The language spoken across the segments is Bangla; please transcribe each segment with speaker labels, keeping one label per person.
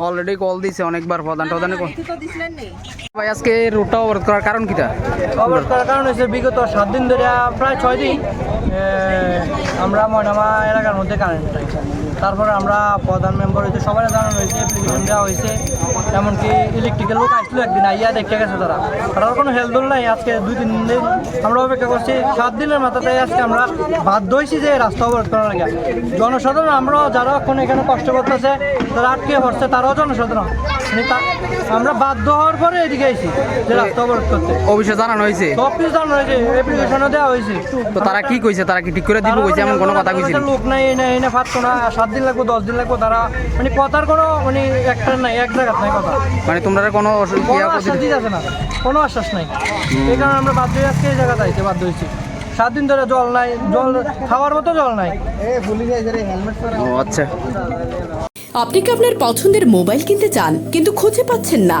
Speaker 1: অলরেডি কল দিছে অনেকবার প্রধান প্রধানে ভাই, আজকে রুটটা অবরোধ করার কারণ কিটা?
Speaker 2: অবরোধ করার কারণ হচ্ছে বিগত সাত দিন ধরে প্রায় ছয় দিন আমরা ময়নামা এলাকার মধ্যে কারেন্ট তারপরে আমরা প্রধান মেম্বার হয়েছে, সবাই জানানো হয়েছে অ্যাপ্লিকেশন দেওয়া হয়েছে, এমনকি ইলেকট্রিক্যাল লোক আসলো একদিন, আইয়া দেখে গেছে তারা। তারা কোনো হেলদোল নাই, আজকে দুই তিন দিন আমরা অপেক্ষা করছি, সাত দিনের মাথাতে আজকে আমরা বাধ্য হয়েছি যে রাস্তা অবরোধ করার লাগে জনসাধারণ আমরা যারা এখন এখানে কষ্ট করতেছে, তারা আটকে পড়ছে, তারাও জনসাধারণ। মানে আমরা বাধ্য হওয়ার পরে এদিকে আইছি যে রাস্তা অবরোধ করতে
Speaker 1: অফিসে জানানো হয়েছে?
Speaker 2: সব কিছু জানানো হয়েছে অ্যাপ্লিকেশনও দেওয়া হয়েছে।
Speaker 1: তো তারা কি কইছে? তারা কি ঠিক করে দিব কইছে? এমন কোনো কথা কইছিল
Speaker 2: লোক নাই এই নাই এই না পারতো না সাত দিন লাগবো দশ দিন লাগবো তারা মানে কথার কোনো মানে একটা নাই এক জায়গার নাই কথা।
Speaker 1: মানে তোমরা কোনো
Speaker 2: আশ্বাস দিতে আছে না কোনো আশ্বাস নাই। এই কারণে আমরা বাধ্য হয়ে আজকে এই জায়গাতে আইতে বাধ্য হয়েছি। সাত দিন ধরে জল নাই জল খাওয়ার মতো জল নাই।
Speaker 1: ও আচ্ছা।
Speaker 3: আপনি কি আপনার পছন্দের মোবাইল কিনতে চান কিন্তু খুঁজে পাচ্ছেন না?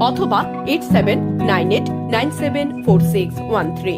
Speaker 3: অথবা eight seven nine eight nine seven four six one three